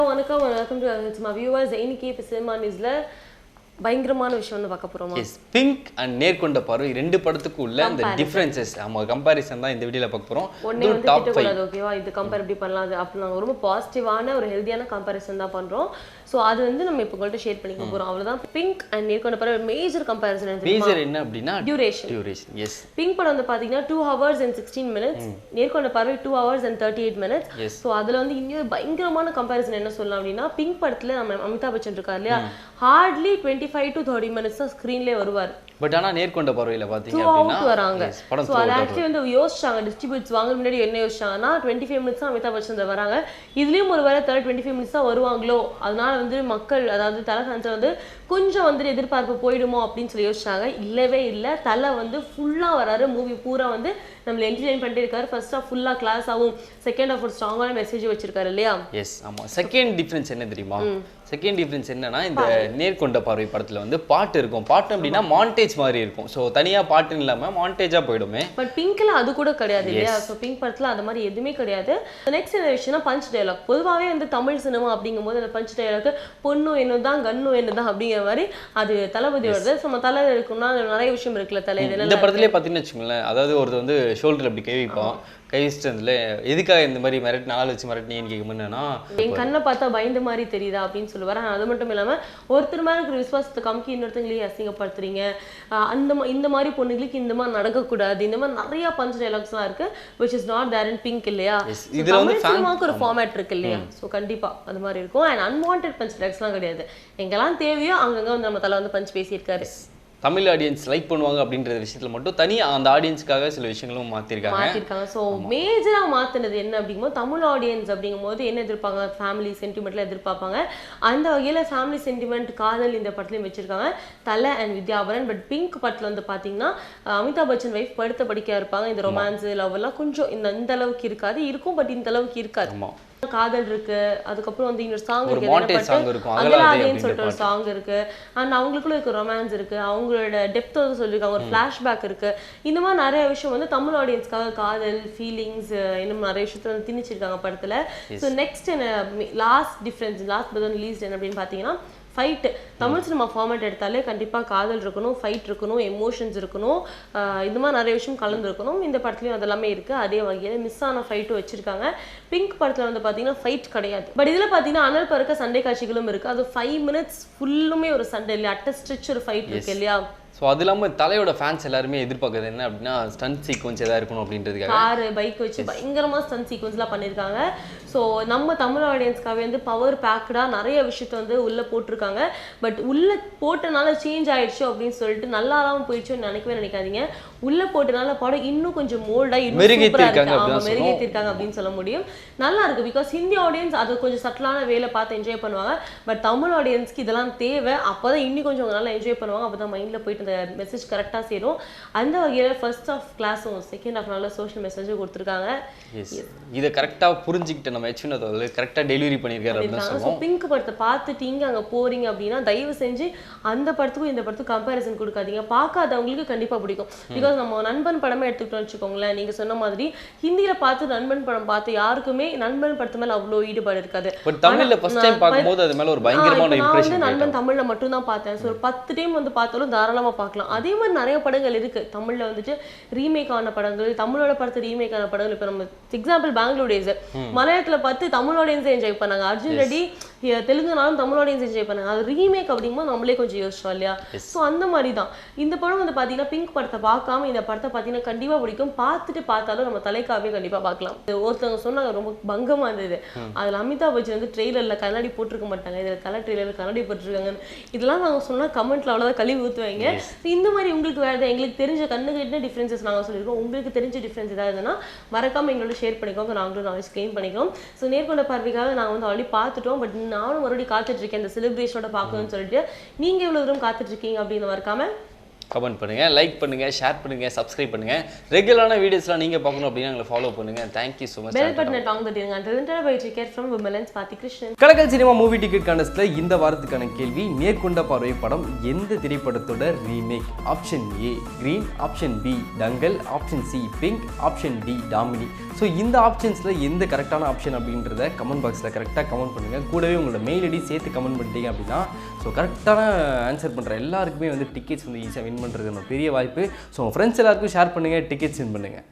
வணக்கம் welcome to my viewers இன்னைக்கு இப்போ சினிமா நியூஸ்ல பயங்கரமான விஷயம் வந்து பார்க்க போறோமா? எஸ் பிங்க் அண்ட் நேர்கொண்ட பார்வை ரெண்டு படத்துக்கு உள்ள அந்த டிஃபரன்சஸ் ஆமா கம்பாரிசன் தான் இந்த வீடியோல பார்க்க போறோம். உடனே வந்து திட்டக்கூடாது ஓகேவா இது கம்பேர் எப்படி பண்ணலாம் அது அப்படி நாங்கள் ரொம்ப பாசிட்டிவான ஒரு ஹெல்தியான கம்பேரிசன் தான் பண்றோம். ஸோ அது வந்து நம்ம இப்போ உங்கள்கிட்ட ஷேர் பண்ணிக்க போறோம். அவ்வளவுதான். பிங்க் அண்ட் நேர்கொண்ட படம் மேஜர் கம்பேரிசன் மேஜர் என்ன அப்படின்னா டியூரேஷன் டியூரேஷன் எஸ் பிங்க் படம் வந்து பாத்தீங்கன்னா two hours and sixteen minutes Nerkonda Paarvai two hours and thirty eight minutes. So அதுல வந்து இன்னொரு பயங்கரமான கம்பேரிசன் என்ன சொல்லலாம் அப்படின்னா பிங்க் படத்துல நம்ம அமிதாப் பச்சன் இருக்கார் இல்லையா? Hardly twenty five to thirty minutes தான் ஸ்க்ரீன்லேயே வருவார். பட் ஆனா நேர்கொண்ட பார்வையில அப்படின்னா அவுட் வராங்க ஸோ அது ஆக்சுவலி வந்து யோசிச்சாங்க டிஸ்ட்ரிபியூட்ஸ் வாங்க முன்னாடி என்ன யோசிச்சாங்கன்னா டுவெண்ட்டி ஃபைவ் மினிட்ஸ் தான் அமிதாப் பச்சன் வராங்க. இதுலயும் ஒரு வேலை தேர்ட் டுவெண்ட்டி ஃபைவ் மினிட்ஸ் தான் வருவாங்களோ? அதனால வந்து மக்கள் அதாவது தலை ஃபேன்ஸை வந்து கொஞ்சம் வந்து எதிர்பார்ப்பு போயிடுமோ அப்படின்னு சொல்லி யோசிச்சாங்க. இல்லவே இல்லை. தலை வந்து ஃபுல்லா வராரு. மூவி பூரா வந்து நம்மள என்டர்டைன் பண்ணிட்டே இருக்காரு ஃபர்ஸ்ட் ஆஃப் ஃபுல்லா கிளாஸ் ஆகும் செகண்ட் ஆஃப் ஒரு ஸ்ட்ராங்கான மெசேஜ் வச்சிருக்காரு இல்லையா? எஸ் ஆமா. செகண்ட் டிஃபரன்ஸ் என்ன தெரியுமா? செகண்ட் டிஃபரன்ஸ் என்னன்னா இந்த நேர்கொண்ட பார்வை படத்துல வந்து பாட்டு இருக்கும். பாட்டு அப்படின்னா மாண்டேஜ் மாதிரி இருக்கும். ஸோ தனியா பாட்டுன்னு இல்லாம மாண்டேஜா போயிடுமே. பட் பிங்க்ல அது கூட கிடையாது இல்லையா? ஸோ பிங்க் படத்துல அந்த மாதிரி எதுவுமே கிடையாது. நெக்ஸ்ட் என்ன விஷயம்னா பஞ்ச் டயலாக் பொதுவாகவே வந்து தமிழ் சினிமா அப்படிங்கும்போது அந்த பஞ்ச் டயலாக் பொண்ணும் என்னதான் கண்ணும் என்னதான் அப்படிங்கிற மாதிரி அது தளபதியோடது. ஸோ நம்ம தலை இருக்கும்னா நிறைய விஷயம் இருக்குல்ல தலை இந்த படத்துலயே பாத்தீங்கன்னு வச்சுக்கோங்களேன் அதாவது ஒருத்தர் வந்து ஷோல்டர் அப்படி கை வைப்பான் கை வச்சிட்டதுல எதுக்காக இந்த மாதிரி மிரட்டு நாள் வச்சு மிரட்டினீன்னு கேட்கும்போதுனா என் கண்ணை பார்த்தா பயந்த மாதிரி தெரியுதா அப்படின்னு சொல்லுவார். அது மட்டும் இல்லாம ஒருத்தர் மேல இருக்கிற விசுவாசத்தை காமிக்கி இன்னொருத்தங்களையும் அசிங்கப்படுத்துறீங்க. அந்த இந்த மாதிரி பொண்ணுங்களுக்கு இந்த மாதிரி நடக்கக்கூடாது. இந்த மாதிரி நிறைய பஞ்ச் டைலாக்ஸ்லாம் இருக்கு. Which is not there in pink இல்லையா? இதுல வந்து சினிமாவுக்கு ஒரு ஃபார்மேட் இருக்கு இல்லையா? ஸோ கண்டிப்பா அது மாதிரி இருக்கும். அண்ட் அன்வான்ட் பஞ்ச் டைலாக்ஸ்லாம் கிடையாது. எங்கெல்லாம் தேவையோ அங்கங்க வந்து நம்ம தலை வந்து பஞ்ச் பேசியிருக்காரு. தமிழ் ஆடியன்ஸ் லைக் பண்ணுவாங்க அப்படின்ற விஷயத்துல மட்டும் தனியா அந்த ஆடியன்ஸ்க்காக சில விஷயங்களும் மாத்திருக்காங்க. ஸோ மேஜரா மாத்துனது என்ன அப்படிங்கும்போது தமிழ் ஆடியன்ஸ் அப்படிங்கும்போது என்ன எதிர்ப்பாங்க? ஃபேமிலி சென்டிமெண்ட்ல எதிர்பார்ப்பாங்க. அந்த வகையில ஃபேமிலி சென்டிமெண்ட் காதல் இந்த படத்துலயும் வச்சிருக்காங்க. தலை அண்ட் வித்யாபரன். பட் பிங்க் படத்துல வந்து பாத்தீங்கன்னா அமிதாப் பச்சன் வைஃப் படுத்த படிக்க இருப்பாங்க. இந்த ரொமான்ஸ் லவ் எல்லாம் கொஞ்சம் இந்த இந்த அளவுக்கு இருக்காது. இருக்கும் பட் இந்த அளவுக்கு இருக்காது. காதல் இருக்கு அதுக்கப்புறம் வந்து இன்னொரு சாங் இருக்கு அகலாதேன்னு சொல்லிட்டு ஒரு சாங் இருக்கு. அண்ட் அவங்களுக்குள்ள இருக்க ரொமான்ஸ் இருக்கு அவங்களோட டெப்த் வந்து சொல்லியிருக்காங்க ஒரு ஃபிளாஷ்பேக் இருக்கு. இந்த மாதிரி நிறைய விஷயம் வந்து தமிழ் ஆடியன்ஸ்க்காக காதல் ஃபீலிங்ஸ் இன்னும் நிறைய விஷயத்த வந்து திணிச்சிருக்காங்க படத்துல. ஸோ நெக்ஸ்ட் என்ன last difference last but least என்ன அப்படின்னு பார்த்தீங்கன்னா ஃபைட் தமிழ் சினிமா ஃபார்மேட் எடுத்தாலே கண்டிப்பா காதல் இருக்கணும் ஃபைட் இருக்கணும் எமோஷன்ஸ் இருக்கணும். இந்த மாதிரி நிறைய விஷயம் கலந்துருக்கணும். இந்த படத்துலயும் அதெல்லாமே இருக்கு. அதே வகையில மிஸ் ஆன ஃபைட்டும் வச்சிருக்காங்க. பிங்க் படத்துல வந்து பாத்தீங்கன்னா ஃபைட் கிடையாது. பட் இதுல பாத்தீங்கன்னா அனல் பறக்க சண்டை காட்சிகளும் இருக்கு. அது ஃபைவ் மினிட்ஸ் ஃபுல்லுமே ஒரு சண்டை இல்லையா? அட்ட ஸ்ட்ரிச் ஒரு ஃபைட் இருக்கு இல்லையா? ஸோ அது இல்லாம தலையோட ஃபேன்ஸ் எல்லாருமே எதிர்பார்க்கறது என்ன அப்படின்னா ஸ்டன்ட் சீக்வன்ஸ் எதா இருக்கணும் அப்படின்றதுக்காக. காரு பைக் வச்சு பயங்கரமா ஸ்டன் சீக்வன்ஸ்லாம் பண்ணியிருக்காங்க ஸோ நம்ம தமிழ் ஆடியன்ஸ்க்காகவே வந்து பவர் பேக்டா நிறைய விஷயத்த வந்து உள்ள போட்டிருக்காங்க. பட் உள்ள போட்டனால சேஞ்ச் ஆயிடுச்சு அப்படின்னு சொல்லிட்டு நல்லா இல்லாம போயிடுச்சோன்னு நினைக்கவே நினைக்காதீங்க. உள்ள போட்டனால படம் இன்னும் கொஞ்சம் மோல்டா இன்னும் அப்படிதான் மெருகேத்திருக்காங்க அப்படின்னு சொல்ல முடியும். நல்லா இருக்கு பிகாஸ் ஹிந்தி ஆடியன்ஸ் அது கொஞ்சம் சட்டலான வேலை பார்த்து என்ஜாய் பண்ணுவாங்க. பட் தமிழ் ஆடியன்ஸ்க்கு இதெல்லாம் தேவை. அப்பதான் இன்னும் கொஞ்சம் நல்லா என்ஜாய் பண்ணுவாங்க. அப்பதான் மைண்ட்ல போயிட்டு அந்த மெசேஜ் கரெக்டா சேரும். அந்த வகையில ஃபர்ஸ்ட் ஆஃப் கிளாஸும் செகண்ட் ஆஃப் நல்ல சோஷியல் மெசேஜும் கொடுத்துருக்காங்க. இதை கரெக்டா புரிஞ்சுக்கிட்ட நம்ம எச்வினத் அவர்கள் கரெக்டா டெலிவரி பண்ணியிருக்காரு ஸோ பிங்க் படத்தை பார்த்துட்டீங்க அங்க போறீங்க அப்படின்னா தயவு செஞ்சு அந்த படத்துக்கும் இந்த படத்துக்கும் கம்பேரிசன் கொடுக்காதீங்க. பார்க்காதவங்களுக்கு கண்டிப்பா பிடிக்கும். பிகாஸ் நம்ம நண்பன் படமே எடுத்துக்கிட்டோம் வச்சுக்கோங்களேன் நீங்க சொன்ன மாதிரி ஹிந்தியில பார்த்து நண்பன் படம் பார்த்து யாருக்குமே நண்பன் படத்து மேல அவ்வளோ ஈடுபாடு இருக்காது. பட் தமிழ்ல ஃபர்ஸ்ட் டைம் பார்க்கும்போது அது மேல ஒரு பயங்கரமான இப்ப நான் வந்து இம்ப்ரெஷன் நண்பன் தமிழ்ல மட்டும் தான் பார்த்தேன். ஸோ ஒரு பத்து டைம் வந்து பார்த்தாலும் தாராளமா பார்க்கலாம். அதே மாதிரி நிறைய படங்கள் இருக்கு. தமிழ்ல வந்துட்டு ரீமேக் ஆன படங்கள் தமிழோட படத்து ரீமேக் ஆன படங்கள். இப்போ நம்ம எக்ஸாம்பிள் பெங்களூர் டேஸ் மலையாளத்துல பார்த்து தமிழ் ஆடியன்ஸே என்ஜாய் பண்ணாங்க. அர்ஜுன் ரெட்டி தெலுங்குனாலும் தமிழ் ஆடியன்ஸ் என்ஜாய் பண்ணாங்க. அது ரீமேக் அப்படிங்கும்போது நம்மளே கொஞ்சம் யோசிச்சோம் இல்லையா? ஸோ அந்த மாதிரி தான் இந்த படம் வந்து பார்த்தீங்கன்னா பிங்க் படத்தை பார்க்காம இந்த படத்தை பார்த்தீங்கன்னா கண்டிப்பா பிடிக்கும். பார்த்துட்டு பார்த்தாலும் நம்ம தலைக்காவே கண்டிப்பா பார்க்கலாம். ஒருத்தவங்க சொன்னாங்க ரொம்ப பங்கமா இருந்தது. அதுல அமிதாப் பச்சன் வந்து ட்ரெய்லர்ல கண்ணாடி போட்டிருக்க மாட்டாங்க. இதுல தலை ட்ரெய்லர்ல கண்ணாடி போட்டிருக்காங்க இதெல்லாம் நாங்க சொன்னா கமெண்ட்ல அவ்வளவுதான் கழுவி ஊத்துவாங்க. இந்த மாதிரி உங்களுக்கு வேறு எங்களுக்கு தெரிஞ்ச கண்ணுக்கு என்ன டிஃப்ரென்சஸ் நாங்கள் சொல்லியிருக்கோம். உங்களுக்கு தெரிஞ்ச டிஃப்ரென்ஸ் ஏதாவதுன்னா இருந்ததுன்னா மறக்காம எங்களோட ஷேர் பண்ணிக்கோங்க. நாங்களும் நாலேஜ் கிளைம் பண்ணிக்கிறோம். ஸோ நேர்கொண்ட பார்வைக்காக நாங்கள் வந்து ஆல்ரெடி பார்த்துட்டோம். பட் நானும் மறுபடியும் காத்துட்டு இருக்கேன். இந்த செலிப்ரேஷனோட பார்க்கணும்னு சொல்லிட்டு. நீங்கள் எவ்வளோ தூரம் காத்துட்டு இருக்கீங்க அப்படின்னு மறக்காம கமெண்ட் பண்ணுங்க லைக் பண்ணுங்க ஷேர் பண்ணுங்க சப்ஸ்கிரைப் பண்ணுங்க. ரெகுலரான வீடியோஸ்லாம் நீங்க பார்க்கணும் அப்படின்னா எங்களை ஃபாலோ பண்ணுங்க. Thank you so much bell பட்டனை டாங் தட்டிடுங்க. then bye take care from Vimalan's பாத்தி கிருஷ்ணன் கலக்கல் சினிமா மூவி டிக்கெட் கான்டெஸ்ட்ல இந்த வாரத்துக்கான கேள்வி நேர்கொண்ட பார்வை படம் எந்த திரைப்படத்தோட remake option A Green option B Dangal option C Pink option D Damini so இந்த ஆப்ஷன்ஸில் எந்த கரெக்டான ஆப்ஷன் அப்படின்றத கமெண்ட் பாக்ஸில் கரெக்டாக கமெண்ட் பண்ணுங்கள் கூடவே உங்களோட மெயில் ஐடி சேர்த்து கமெண்ட் பண்ணிட்டீங்க அப்படின்னா ஸோ கரெக்டான ஆன்சர் பண்ணுற எல்லாருக்குமே வந்து டிக்கெட்ஸ் வந்து ஈஸியாக வின் பண்ணுறதுக்கான பெரிய வாய்ப்பு. ஸோ உங்கள் ஃப்ரெண்ட்ஸ் எல்லாருக்கும் ஷேர் பண்ணுங்கள் டிக்கெட்ஸ் வின் பண்ணுங்கள்